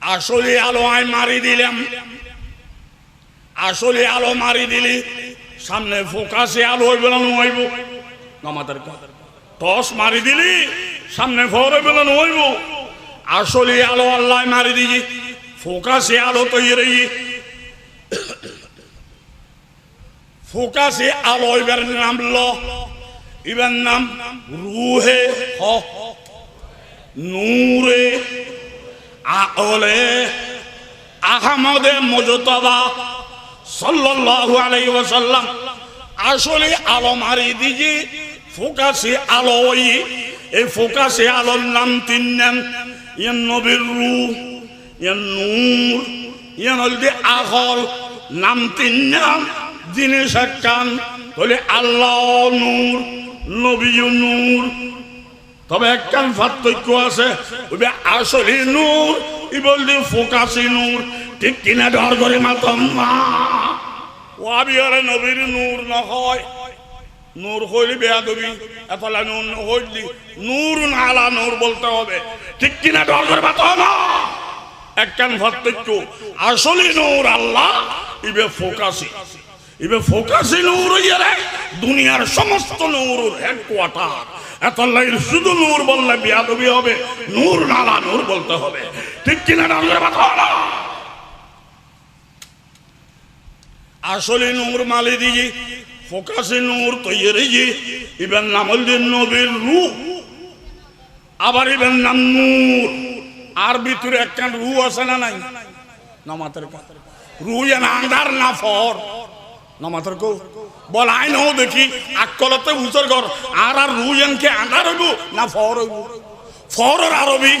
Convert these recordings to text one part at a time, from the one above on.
আসলে আলো আয় মারি দিলাম। আসলে আলো মারি দিলি, সামনে ফোকাসে আলো হইবে না হইব। আমাদের টস মারি দিলি, সামনে ফর হইবে হইব। আসলে আলো আল্লাহ মারি দিজি ফোকাসে আলো তৈরি ফোকাসে আলো এবার নাম ল এবার নাম রুহে হ। নূরে আলে আহমদে মজতবা সাল্লাল্লাহু আলাইহি ওয়াসাল্লাম। আসলে আলো মারি দিজি ফোকাসে আলো ওই এই ফোকাসে আলোর নাম তিন নাম। ইয়ান নবীর রু ইয়ান নূর ইয়ান হলদি আহল নাম তিন নাম। জিনিস কান বলে আল্লাহ নূর নবী নূর তবে একখান পার্থক্য আছে। আসলে নূর, ই বললি ফোকাসি নূর। ঠিক কিনা ডর করে মাতম মা। ও আবিয়ারে নবীর নূর নহয় নূর হইলি বেয়া দেবি এতলা নূর হইলি নূর নালা নূর বলতে হবে। ঠিক কিনা ডর করে মাতম না একখান পার্থক্য, আসলে নূর আল্লাহ, ইবে ফোকাসি। ইবে ফোকাসি নূর ইয়ারে দুনিয়ার সমস্ত নূর হেডকোয়ার্টার। এত লাইন শুধু নূর বললে বিয়াদবি হবে, নূর নালা নূর বলতে হবে। ঠিক কিনা ডাঙ্গের কথা আসলে নূর মালি দিজি ফোকাসে নূর তৈরি জি, ইবেন নাম হল নবীর রু আবার ইবেন নাম নূর। আর ভিতরে একখান রু আছে না নাই? নমাতের রু এন আন্দার না ফর। নমাতের কো বল আই নও দেখি আকলতে উচর ঘর, আর আর রু এনকে আন্দার হইব না ফর হইব ফরর আরবি,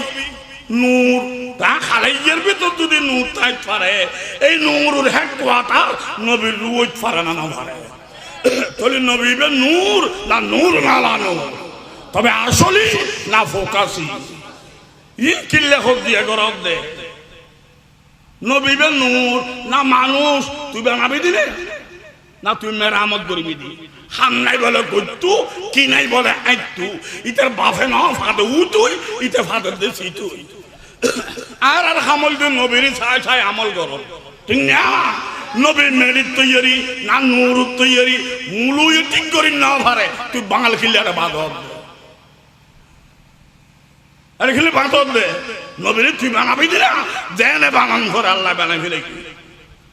নূর, তা খালাইয়ের ভিতর যদি নূর তাই পারে, এই নূরের হেড কোয়ার্টার নবীর রুই পারে না না পারে। তাহলে নবীবে নূর না নূর নালা নূর। তবে আসলে না ফোকাসি। ই কিল্লে হোক দিয়ে গরব দে। নবীবে নূর না মানুষ, তুই বানাবি দিলে না তুই মেরামত করবি দি। হাম নাই বলে গত্যু কি নাই বলে আইতু। ইতার বাফে না, ফাদে উ তুই, ইতে ফাদে দেছি তুই। আর আর হামল দিন নবীর ছায় ছায় আমল কর। ঠিক না? নবীর মেরিট তৈরি না নূর তৈরি মুলুই ঠিক করি না পারে তুই বাঙাল খিলে একটা বাদ আরে খেলে বাঁধর দে। নবীর তুই বানাবি দিলা দেনে বানান ঘর আল্লাহ বানাই ফেলে কি?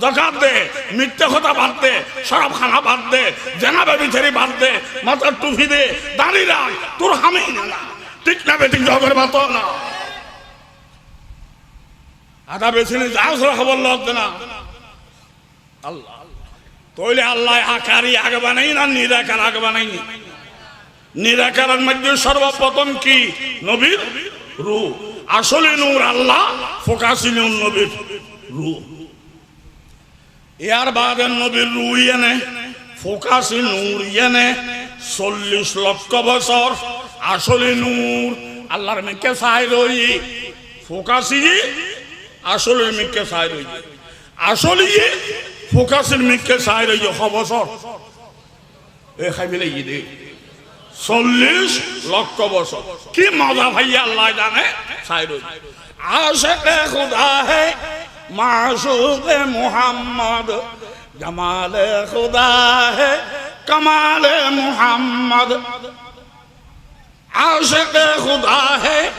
জাকাত দে, মিথ্যা কথা বাদ দে সব খানা বাদ দে, জেনা বেবিচারি বাদ দে মাথার টুপি দে দাঁড়িয়ে রাখ, তোর হামেই না, ঠিক না বেঠিক জগের বাত না। আধা বেছে নি যাও সরা খবর লাগবে না আল্লাহ তৈলে আল্লাহ আকারি আগে বানাই না, নিরাকার আগে বানাই? নিরাকারের মধ্যে সর্বপ্রথম কি? নবীর রু আসলে নূর আল্লাহ ফোকাসি নূর নবীর রু ইয়ার বাদে নবীর রু এনে ফোকাসি নূর এনে, চল্লিশ লক্ষ বছর আসলে নূর। আল্লাহর মেকে সাই রই ফোকাসি আসলে মেকে সাই রই। আসলে ফোকাসের মেকে সাই রই হ বছর। এ খাইবিলে দে চল্লিশ লক্ষ বছর। কি মজা ভাইয়া, আল্লাহ জানে সাই রই। আশেকে খুদা معشوق محمد جمال خدا ہے کمال محمد عاشق خدا ہے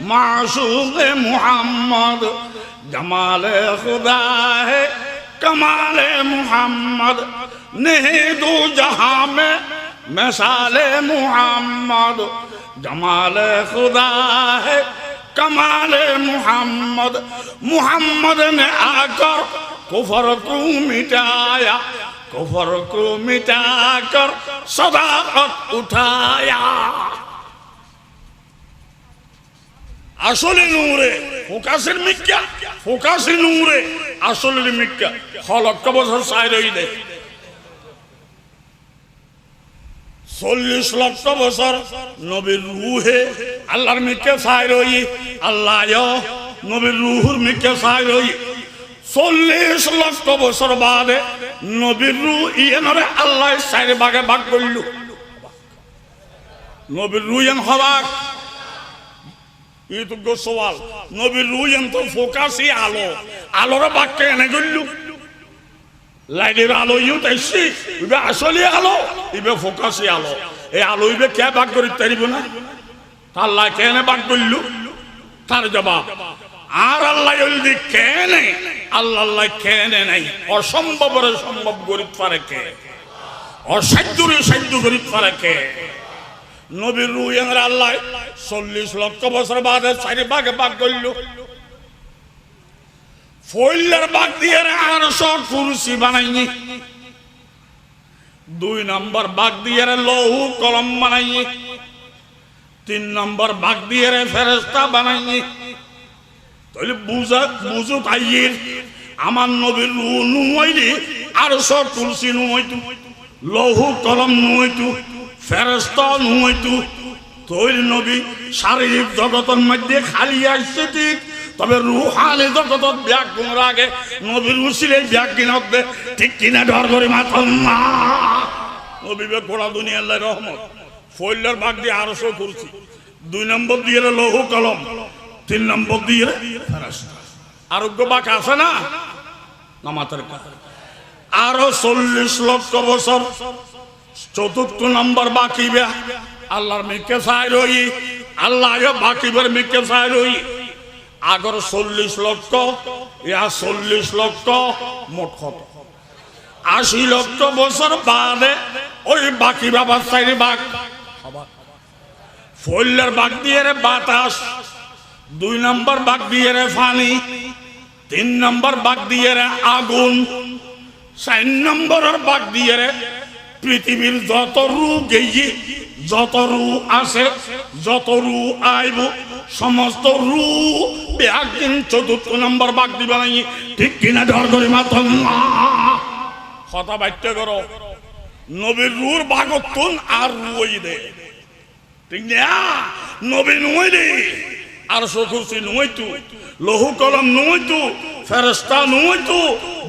معشوق محمد جمال خدا ہے کمال محمد نہیں دو جہاں میں مثال محمد جمال خدا ہے কমালে মুহাম্মদ মুহাম্মদ নে আকর, কুফর কু মিটায়া, কুফর কু মিটাকর সদাকত উঠায়া। আসলে নূরে, ফোকাসের মিক্কা ফোকাসে নূরে আসলে মিক্কা হলক্ক বছর সাই রইলে চল্লিশ লক্ষ বছর নবীর রুহে আল্লাহর মিক্কে সাই রই আল্লাহ নবীর রুহুর মিক্কে সাই রই। চল্লিশ লক্ষ বছর বাদে নবীর রু ইয়েনরে আল্লাহ সাইরে বাগে ভাগ করল। নবীর রু ইয়েন হবাক ইতুগ্য সওয়াল। নবীর রু ইয়েন তো ফোকাসই আলো। আলোর বাক্যে এনে গল্লু লাইটের আলো ইউ তাইছি ইবে আসলে আলো ইবে ফোকাসই আলো এই আলো ইবে কে ভাগ করি তারিব না আল্লাহ কেনে ভাগ করলু তার জবাব আর আল্লাহ যদি কেনে আল্লাহ আল্লাহ কেনে নাই অসম্ভবরে সম্ভব গরিব পারে কে অসাধ্যরে সাধ্য গরিব পারে কে নবীর রুয়াঙ্গের আল্লাহ চল্লিশ লক্ষ বছর বাদে চারি ভাগে ভাগ করল ফইলের বাগ দিয়ে আর সব কুরসি বানাইনি। দুই নম্বর বাগ দিয়ে লৌহ কলম বানাইনি। তিন নম্বর বাগ দিয়ে ফেরেস্তা বানাইনি। তাহলে বুঝা, বুঝো তাইয়ের, আমার নবীর রু নুমাইলে আর সব তুলসী নুমাইতু, লৌহ কলম নুমাইতু ফেরস্তা নুমাইতু। তৈরি নবী শারীরিক জগতের মধ্যে খালি আসছে ঠিক। তবে রুহানি ব্যাগ ব্যাগুণের আগে নবীর উসিলে ব্যাগিনত দে ঠিক কিনা ডর করে মাথন না নবী বে গোড়া দুনিয়া আল্লাহ রহমত। ফৈল্লার ভাগ দিয়ে আরশো করছি। দুই নম্বর দিয়ে লৌহ কলম, তিন নম্বর দিয়ে। আরোগ্য বাক আছে না? নামাতের আরও চল্লিশ লক্ষ বছর। চতুর্থ নম্বর বাকি আল্লাহর মিকে চাই রই। আল্লাহ বাকি বের মিকে সাই রই। আগর চল্লিশ লক্ষ, ইয়া চল্লিশ লক্ষ, মোট কত? আশি লক্ষ বছর বাদে ওই বাকি বাবার চাইরে বাঘ। ফল্লার বাঘ দিয়ে রে বাতাস, দুই নম্বর বাঘ দিয়ে রে পানি তিন নম্বর বাঘ দিয়ে রে আগুন, চার নম্বরের বাঘ দিয়ে রে পৃথিবীর যত রু গেই যত রু আছে যত রু আইব সমস্ত রু একদিন চতুর্থ নম্বর বাঘ দিবে নাই ঠিক কিনা ডর করে মাথন কথা বাধ্য করো। নবীর রুর বাগতুন আর রুই দে। ঠিক না? নবী নুই দে। আর সকুরসি নুইতু লহু কলম নুইতু ফেরস্তা নুইতু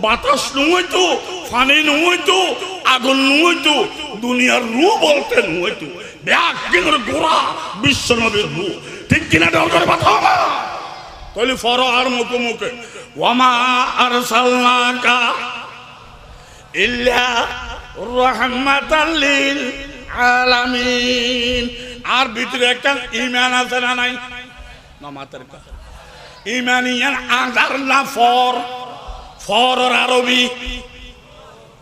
বাতাস নুইতু ফানি নুইতু আগুন নুইতু দুনিয়ার রু বলতে নুইতু ব্যাগ কিনোর গোড়া বিশ্ব নবীর রু কিনা ডর করে কথা তাহলে ফর আর মুখে মুখে। ওয়ামা আর সাল্লাকা ইল্লা রহমাতাল লিল আলামিন। আর ভিতরে একটা ইমান আছে না নাই? নামাতের কথা। ইমানিয়ান আদার না ফর। ফর আরবি।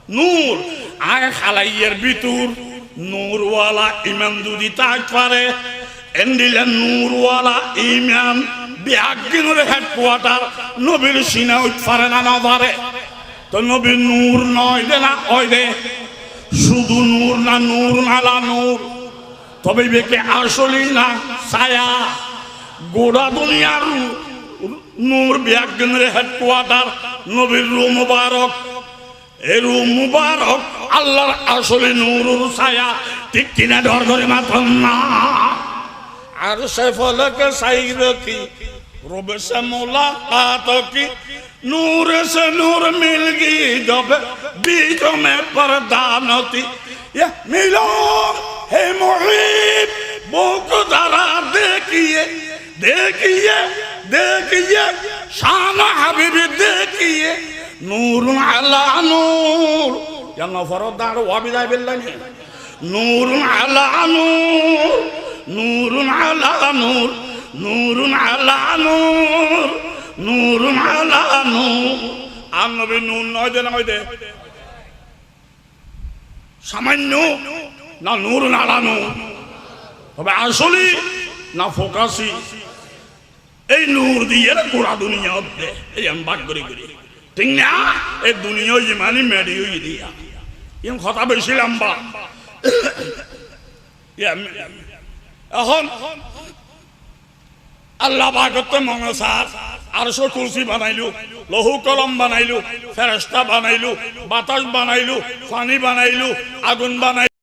নূর। আয় খালাইয়ের ভিতর। নূরওয়ালা ইমান যদি তাক পারে ইমান নূর নয় দে না দে। নূর না, নূর নালা নূর। তবে বেকে না গোড়া দুনিয়ার নূর বিয়াগিনের হেডকোয়ার্টার নবীর রু মুবারক। এই রু মুবারক আল্লাহর আসলে নূরুর ছায়া। ঠিক কিনা ডর করে মাথন না। আর সে ফলক সাই রকি, রবে সে মুলাকাত কি নূর সে নূর মিল গি জব, বীজ মে প্রদানতি। ইয়া মিলো হে মুহিব, বুক দ্বারা দেখিয়ে দেখিয়ে দেখিয়ে, শান হাবিব দেখিয়ে, নূর আলা নূর। ইয়া নফর দাঁড় ওয়াবিদাই বিল্লাহি নূর আলা নূর। নূরুন আলা নূর, নূরুন আলা নূর, নূরুন আলা নূর। আর নবী নূর নয় দে নয় দে সামান্য না নূরুন আলা নূর। তবে আসলি না ফোকাসি। এই নূর দিয়ে গোড়া দুনিয়া দে এই আমি বাক করি করি। ঠিক না? এই দুনিয়া ইমানই মেডি হয়ে দিয়া। ইম কথা বেশি লম্বা আমি এখন আল্লাহ পাকতে মনসার আরশো কুলসি বানাইলু, লহু কলম বানাইলু ফেরস্তা বানাইলু, বাতাস বানাইলু, পানি বানাইলু, আগুন বানাইলু।